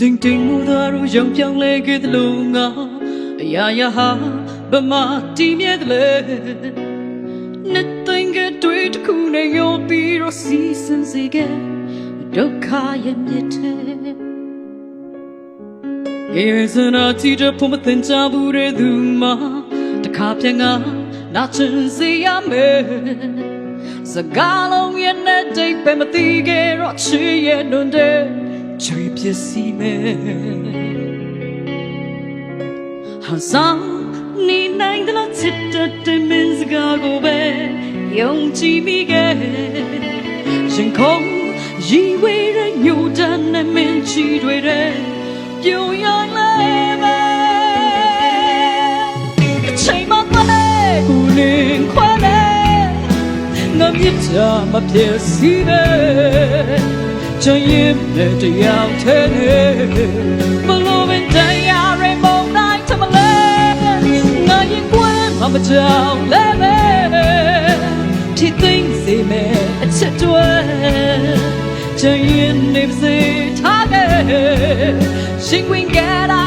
ချင်းတင်မှုသာတို့ရောင်ပြောင်းလဲခဲ့သလိုငါအရာရာဟာဗမာတည်မြဲတယ်လေနှစ်သိင်္ဂတွေတစ်ခုနဲ့ရောပြီးတော့စီးစင်စေခဲ့ဒုက္ခရဲ့မြစ်ထဲယေစနာတီတဖို့မတင်ချဘူးတဲ့သူမှာတခါပြန်ငါနာချင်စေရမယ်စကားလုံးရဲ့နဲ့တိတ်ပဲမသိခဲ့တော့ချစ်ရဲ့နွန်တဲ့ ချွေပစ္စည်းမယ်ဟာဆောင်နေနိုင်တဲ့လားချစ်တဲ့မင်းစကားကိုပဲယုံကြည်မိခဲ့ရှင်ခုံရည်ဝေးတဲ့ညိုတန်းနဲ့မင်းချီတွေတဲ့ပြိုရလဲပဲအချိန်မှလည်းကိုလင်းခွဲလဲငါမြစ်တာမပြည့်စည်ပဲ ချင်ရင်တဲ့တရားထဲဘလို့ပင်တရားရမုံတိုင်းထမလဲငါရင်ကွယ်မမကြောက်လဲပဲထိသိမ့်စေမယ်အချက်တွေချင်ရင်နေပါစေထားခဲ့ရှင်ဝင်ကြတာ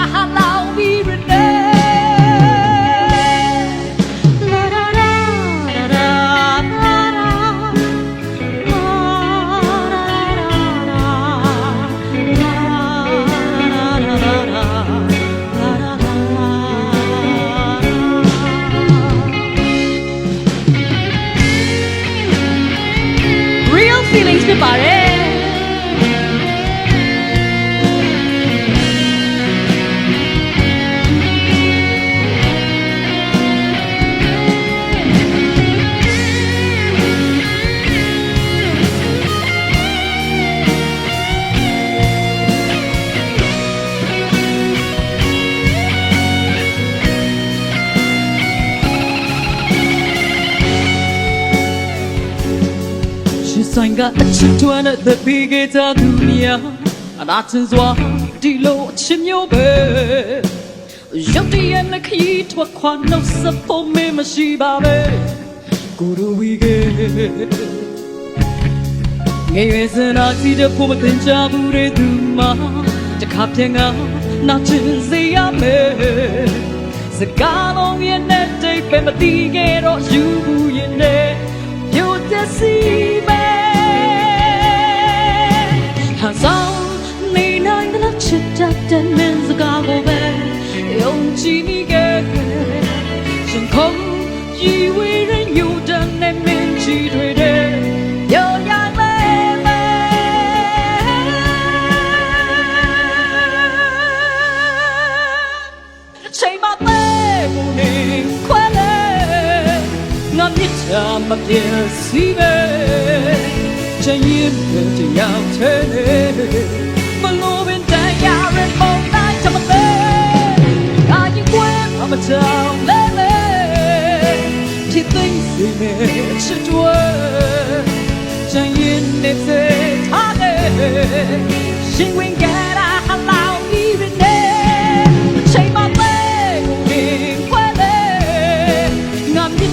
ဆိုင်ကအချစ်တွန်းတဲ့ဘီဂီတာသူများအနာချင်းစွာဒီလိုအချစ်မျိုးပဲရုပ်တရက်နဲ့ခရီးထွက်ခွာနှုတ်ဆက်ဖို့မင်းမရှိပါပဲကိုရဝီကေငယ်ရွယ်စနာစီတဲ့ဖို့မတင်ချဘူးတဲ့သူမှာတခါပြန်ကနာချင်စေရမယ်စကားလုံးရဲ့နဲ့တိတ်ပဲမတီးခဲ့တော့ယူဘူးရင်နဲ့ပြိုတက် မင်းစကားကိုပဲယုံကြည်မိခဲ့ရှင်ခုံရည်ဝေးရညူတန်နဲ့မင်းချီတွေတဲ့ရောရမယ်မယ်ချိန်မသေးဘူးနေခွဲလဲငါမြစ်တာမပြည့်စီပဲချင်ရင်ပဲတရားချဲမလို့ပ သိစီမဲ့ချစ်တွေချင်ရင်နေစေထားတယ်ရှင်ဝင်ကြတာဟလောင်းပြီးရနေချိန်မသေးဘူးဒီခွဲလေငါမြစ်